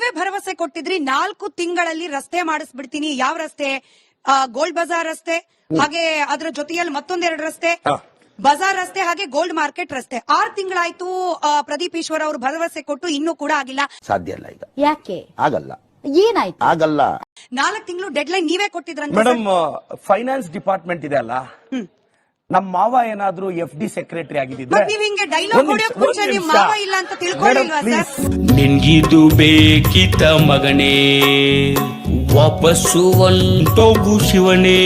ನೀವೇ ಭರವಸೆ ಕೊಟ್ಟಿದ್ರಿ ನಾಲ್ಕು ತಿಂಗಳಲ್ಲಿ ರಸ್ತೆ ಮಾಡಿಸ್ಬಿಡ್ತೀನಿ. ಯಾವ ರಸ್ತೆ? ಆ, ಗೋಲ್ಡ್ ಬಜಾರ್ ರಸ್ತೆ ಹಾಗೆ ಅದರ ಜೊತೆಯಲ್ಲಿ ಮತ್ತೊಂದೆರಡು ರಸ್ತೆ. ಬಜಾರ್ ರಸ್ತೆ ಹಾಗೆ ಗೋಲ್ಡ್ ಮಾರ್ಕೆಟ್ ರಸ್ತೆ. ಆರ್ ತಿಂಗಳಾಯ್ತು ಆ, ಪ್ರದೀಪ್ ಈಶ್ವರ್ ಅವರು ಭರವಸೆ ಕೊಟ್ಟು ಇನ್ನೂ ಕೂಡ ಆಗಿಲ್ಲ. ಸಾಧ್ಯ ಇಲ್ಲ ಈಗ. ಯಾಕೆ? ಆಗಲ್ಲ. ಏನಾಯ್ತು? ಆಗಲ್ಲ. ನಾಲ್ಕು ತಿಂಗಳು ಡೆಡ್ ಲೈನ್ ನೀವೇ ಕೊಟ್ಟಿದ್ರಂತೆ ಮೇಡಮ್ ಫೈನಾನ್ಸ್ ಡಿಪಾರ್ಟ್ಮೆಂಟ್ ಇದೆ ಅಲ್ಲ? ನಮ್ ಮಾವ ಏನಾದ್ರೂ ಎಫ್ ಡಿ ಸೆಕ್ರೆಟರಿ ಆಗಿದ್ದಿದ್ರೆ ನಿನ್ಗಿದು ಬೇಕಿತ ಮಗನೇ? ವಾಪಸ್ಸು ಒಂಟೋಗು ಶಿವನೇ.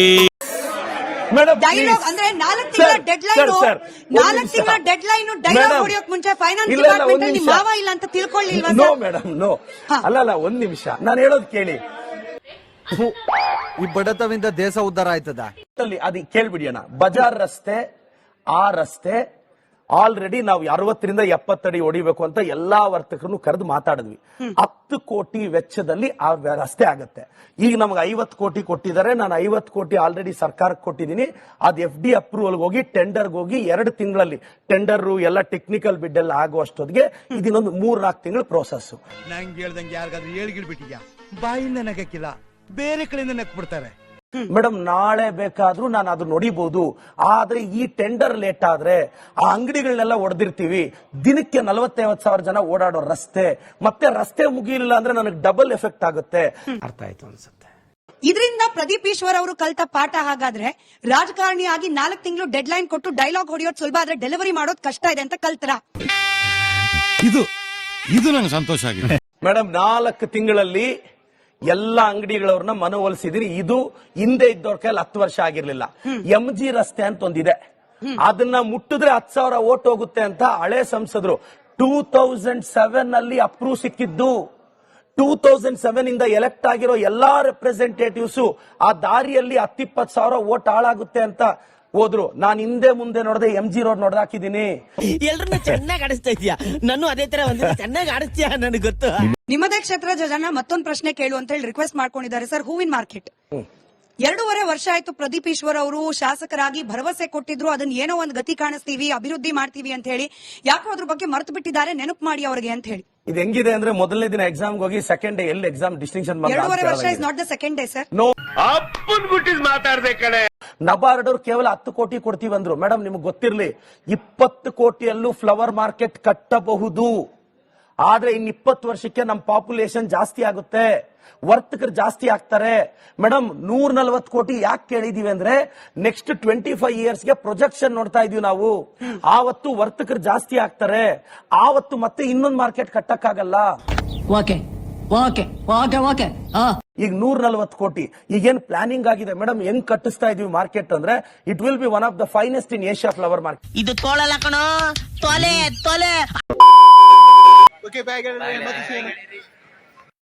ಮೇಡಮ್ ಡೈಲಾಗ್ ಅಂದ್ರೆ ನಾಲ್ಕು ತಿಂಗಳ ಡೆಡ್ ಲೈನ್ ನಾಲ್ಕು ತಿಂಗಳ ಡೆಡ್ ಲೈನ್ ಡೈಲಾಗ್ ಹೊಡಿಯೋಕ್ ಮುಂಚೆ ಫೈನಾನ್ಸ್ ಡಿಪಾರ್ಟ್ಮೆಂಟ್ ಅಲ್ಲಿ ಮಾವ ಇಲ್ಲ ಅಂತ ತಿಳ್ಕೊಳ್ಳಿಲ್ವಾ ನೋ ಮೇಡಮ್ ನೋ ಅಲ್ಲ ಅಲ್ಲ ಒಂದ್ ನಿಮಿಷ. ನಾನು ಹೇಳೋದ್ ಕೇಳಿ. ಈ ಬಡತವಿಂದ ದೇಶ ಉದ್ಧಾರ ಆಯ್ತದ? ಅದು ಕೇಳ್ಬಿಡಿಯೋಣ. ಬಜಾರ್ ರಸ್ತೆ, ಆ ರಸ್ತೆ, ಆಲ್ರೆಡಿ ನಾವು ಅರವತ್ತರಿಂದ ಎಪ್ಪತ್ತಡಿ ಹೊಡಿಬೇಕು ಅಂತ ಎಲ್ಲಾ ವರ್ತಕರನ್ನು ಕರೆದು ಮಾತಾಡಿದ್ವಿ. ಹತ್ತು ಕೋಟಿ ವೆಚ್ಚದಲ್ಲಿ ಆ ರಸ್ತೆ ಆಗತ್ತೆ. ಈಗ ನಮ್ಗೆ ಐವತ್ತು ಕೋಟಿ ಕೊಟ್ಟಿದ್ದಾರೆ. ನಾನು ಐವತ್ತು ಕೋಟಿ ಆಲ್ರೆಡಿ ಸರ್ಕಾರಕ್ಕೆ ಕೊಟ್ಟಿದ್ದೀನಿ. ಅದ್ ಎಫ್ ಡಿ ಅಪ್ರೂವಲ್ ಹೋಗಿ ಟೆಂಡರ್ಗೆ ಹೋಗಿ ಎರಡು ತಿಂಗಳಲ್ಲಿ ಟೆಂಡರ್ ಎಲ್ಲ ಟೆಕ್ನಿಕಲ್ ಬಿಡ್ ಎಲ್ಲ ಆಗುವಷ್ಟೊತ್ತಿಗೆ ಇದನ್ನೊಂದು ಮೂರ್ ನಾಲ್ಕು ತಿಂಗಳ ಪ್ರೋಸೆಸ್ ನಂಗೆ ಹೇಳ್ದಂಗೆ ಯಾರಿಗಾದ್ರೂ ಹೇಳ್ಗಿಡ್ಬಿಟ್ಟಿದ್ಯಾ ಬಾಯಿಂದ ನಗಕ್ಕಿಲ್ಲ ಬೇರೆ ಕಡೆಯಿಂದ ನಕ್ ಬಿಡ್ತಾರೆ ಮೇಡಮ್ ನಾಳೆ ಬೇಕಾದ್ರೂ ನಾನು ಅದು ನೋಡಿಬಹುದು ಆದ್ರೆ ಈ ಟೆಂಡರ್ ಲೇಟ್ ಆದ್ರೆ ಆ ಅಂಗಡಿಗಳನ್ನೆಲ್ಲ ಒಡೆದಿರ್ತೀವಿ. ದಿನಕ್ಕೆ ನಲವತ್ತೈವತ್ ಸಾವಿರ ಜನ ಓಡಾಡೋ ರಸ್ತೆ. ಮತ್ತೆ ರಸ್ತೆ ಮುಗಿಲಿಲ್ಲ ಅಂದ್ರೆ ನನಗೆ ಡಬಲ್ ಎಫೆಕ್ಟ್ ಆಗುತ್ತೆ. ಅರ್ಥ ಆಯ್ತು ಅನ್ಸುತ್ತೆ. ಇದರಿಂದ ಪ್ರದೀಪ್ ಈಶ್ವರ್ ಅವರು ಕಲ್ತ ಪಾಠ ಹಾಗಾದ್ರೆ ರಾಜಕಾರಣಿ ಆಗಿ ನಾಲ್ಕು ತಿಂಗಳು ಡೆಡ್ ಲೈನ್ ಕೊಟ್ಟು ಡೈಲಾಗ್ ಹೊಡೆಯೋದು ಸುಲಭ ಆದ್ರೆ ಡೆಲಿವರಿ ಮಾಡೋದು ಕಷ್ಟ ಇದೆ ಅಂತ ಕಲ್ತರ? ಇದು ಇದು ನಂಗೆ ಸಂತೋಷ ಆಗಿದೆ. ಮೇಡಮ್ ನಾಲ್ಕು ತಿಂಗಳಲ್ಲಿ ಎಲ್ಲ ಅಂಗಡಿಗಳವ್ರನ್ನ ಮನವೊಲಿಸಿದಿರಿ. ಇದು ಹಿಂದೆ ಇದ್ದವ್ರ ಕೈಯಲ್ಲಿ ಹತ್ತು ವರ್ಷ ಆಗಿರ್ಲಿಲ್ಲ. ಎಂ ಜಿ ರಸ್ತೆ ಅಂತ ಒಂದಿದೆ. ಅದನ್ನ ಮುಟ್ಟಿದ್ರೆ ಹತ್ತು ಸಾವಿರ ಓಟ್ ಹೋಗುತ್ತೆ ಅಂತ ಹಳೆ ಸಂಸದರು. ಟೂ ತೌಸಂಡ್ ಸೆವೆನ್ ಅಲ್ಲಿ ಅಪ್ರೂವ್ ಸಿಕ್ಕಿದ್ದು. ಟೂ ತೌಸಂಡ್ ಸೆವೆನ್ ಇಂದ ಎಲೆಕ್ಟ್ ಆಗಿರೋ ಎಲ್ಲಾ ರೆಪ್ರೆಸೆಂಟೇಟಿವ್ಸ್ ಆ ದಾರಿಯಲ್ಲಿ ಹತ್ತಿಪ್ಪತ್ತು ಸಾವಿರ ಓಟ್ ಹಾಳಾಗುತ್ತೆ ಅಂತ ಹೋದ್ರು. ನಾನು ಹಿಂದೆ ಮುಂದೆ ನೋಡದೆ ಎಂ ಜಿ ರೋಡ್ ನೋಡ್ದಾಕಿದ್ದೀನಿ ಎಲ್ರನ್ನ ಚೆನ್ನಾಗಿ ಆಡಿಸ್ತಾ ಇದೀಯಾ? ನಾನು ಅದೇ ತರ ಒಂದು ಚೆನ್ನಾಗಿ ಆಡಿಸ್ತೀಯ ನನಗೆ ಗೊತ್ತು? ನಿಮ್ಮದೇ ಕ್ಷೇತ್ರ ಜನ ಮತ್ತೊಂದು ಪ್ರಶ್ನೆ ಕೇಳು ಅಂತ ಹೇಳಿ ರಿಕ್ವೆಸ್ಟ್ ಮಾಡ್ಕೊಂಡಿದ್ದಾರೆ ಸರ್ ಹೂವಿನ ಮಾರ್ಕೆಟ್ ಎರಡೂವರೆ ವರ್ಷ ಆಯ್ತು ಪ್ರದೀಪ್ ಈಶ್ವರ್ ಅವರು ಶಾಸಕರಾಗಿ ಭರವಸೆ ಕೊಟ್ಟಿದ್ರು ಅದನ್ನ ಏನೋ ಒಂದು ಗತಿ ಕಾಣಿಸ್ತೀವಿ ಅಭಿವೃದ್ಧಿ ಮಾಡ್ತೀವಿ ಅಂತ ಹೇಳಿ. ಯಾಕೋ ಅದ್ರ ಬಗ್ಗೆ ಮರ್ತು ಬಿಟ್ಟಿದ್ದಾರೆ ನೆನಪು ಮಾಡಿ ಅವ್ರಿಗೆ ಅಂತ ಹೇಳಿ. ಇದು ಹೆಂಗಿದೆ ಅಂದ್ರೆ ಮೊದಲನೇ ದಿನ ಎಕ್ಸಾಮ್ ಹೋಗಿ ಸೆಕೆಂಡ್ ಡೇ ಎಲ್ಲಿ ಎಕ್ಸಾಮ್ ಡಿಸ್ಟಿಂಕ್ಷನ್ ಎರಡೂವರೆ ವರ್ಷ is not the second day sir no NABARD ಅವರು ಕೇವಲ ಹತ್ತು ಕೋಟಿ ಕೊಡ್ತೀವಿ ಅಂದ್ರು. ಮೇಡಮ್, ನಿಮ್ಗೆ ಗೊತ್ತಿರಲಿ, ಇಪ್ಪತ್ತು ಕೋಟಿಯಲ್ಲೂ ಫ್ಲವರ್ ಮಾರ್ಕೆಟ್ ಕಟ್ಟಬಹುದು. ಆದ್ರೆ ಇನ್ ಇಪ್ಪತ್ತು ವರ್ಷಕ್ಕೆ ನಮ್ಮ ಪಾಪ್ಯುಲೇಷನ್ ಜಾಸ್ತಿ ಆಗುತ್ತೆ. ವರ್ತಕರು ಜಾಸ್ತಿ ಆಗ್ತಾರೆ. ಮೇಡಮ್, ನೂರ ನಲ್ವತ್ತು ಕೋಟಿ ಯಾಕೆ ಕೇಳಿದೀವಿ ಅಂದ್ರೆ, ನೆಕ್ಸ್ಟ್ ಟ್ವೆಂಟಿ ಫೈವ್ ಇಯರ್ಸ್ಗೆ ಪ್ರೊಜೆಕ್ಷನ್ ನೋಡ್ತಾ ಇದೀವಿ ನಾವು. ಆವತ್ತು ವರ್ತಕರು ಜಾಸ್ತಿ ಆಗ್ತಾರೆ. ಆವತ್ತು ಮತ್ತೆ ಇನ್ನೊಂದು ಮಾರ್ಕೆಟ್ ಕಟ್ಟಕ್ಕಾಗಲ್ಲ. ಓಕೆ ಓಕೆ ಓಕೆ ಓಕೆ ಈಗ ನೂರ ನಲ್ವತ್ತು ಕೋಟಿ ಈಗೇನ್ ಪ್ಲಾನಿಂಗ್ ಆಗಿದೆ? ಮೇಡಮ್ ಹೆಂಗ್ ಕಟ್ಟಿಸ್ತಾ ಇದೀವಿ ಮಾರ್ಕೆಟ್ ಅಂದ್ರೆ it will be one of the finest in Asia flower market ಇದು ತೋಳಲ್ಲ ಕಣೋ. ತೊಲೆ ತೊಲೆ. Okay bye